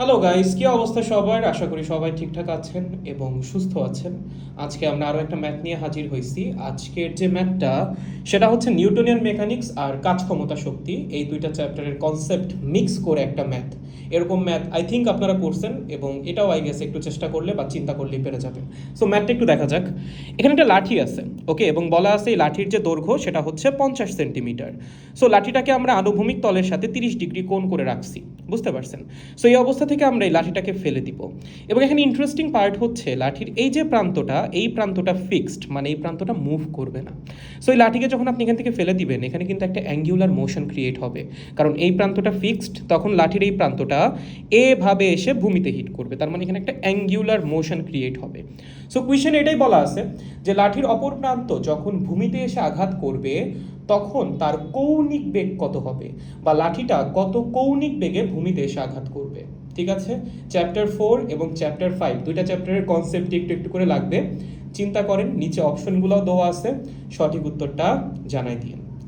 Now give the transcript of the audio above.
Hello guys কি অবস্থা সবার? আশা করি সবাই ঠিকঠাক আছেন এবং সুস্থ আছেন। আজকে আমরা আরও একটা ম্যাথ নিয়ে হাজির হয়েছি। আজকের যে ম্যাথটা, সেটা হচ্ছে নিউটনিয়ান মেকানিক্স আর কাজ ক্ষমতা শক্তি। এই দুইটা চ্যাপ্টারের কনসেপ্ট মিক্স করে একটা ম্যাথ। এরকম ম্যাথ আই থিঙ্ক আপনারা করছেন এবং এটাও আই গেস একটু চেষ্টা করলে বা চিন্তা করলেই পেরে যাবেন। সো ম্যাথটা একটু দেখা যাক। এখানে একটা লাঠি আছে ওকে এবং বলা আছে এই লাঠির যে দৈর্ঘ্য, সেটা হচ্ছে পঞ্চাশ সেন্টিমিটার। সো লাঠিটাকে আমরা আনুভূমিক তলের সাথে তিরিশ ডিগ্রি কোণ করে রাখছি। বুঝতে পারছেন? সো এই অবস্থা থেকে আমরা এই লাঠিটাকে ফেলে দিব। এবং এখানে ইন্টারেস্টিং পার্ট হচ্ছে, লাঠির এই যে প্রান্তটা, এই প্রান্তটা ফিক্সড মানে এই প্রান্তটা মুভ করবে না। সো এই লাঠিকে যখন আপনি এখান থেকে ফেলে দিবেন, এখানে কিন্তু একটা অ্যাঙ্গুলার মোশন ক্রিয়েট হবে। কারণ এই প্রান্তটা ফিক্সড তখন লাঠির এই প্রান্তটা এভাবে এসে ভূমিতে হিট করবে। তার মানে এখানে একটা অ্যাঙ্গুলার মোশন ক্রিয়েট হবে। সো কুয়েশন এটাই বলা আছে যে লাঠির অপর প্রান্ত যখন ভূমিতে এসে আঘাত করবে, তখন তার কৌণিক বেগ কত হবে? বা লাঠিটা কত কৌণিক বেগে ভূমিতে এসে আঘাত করবে? ঠিক আছে? চ্যাপ্টার ফোর এবং চ্যাপ্টার ফাইভ দুইটা চ্যাপ্টারের কনসেপ্ট একটু একটু করে লাগবে। চিন্তা করেন, নিচে অপশনগুলোও দেওয়া আছে। সঠিক উত্তরটা জানাই দিন।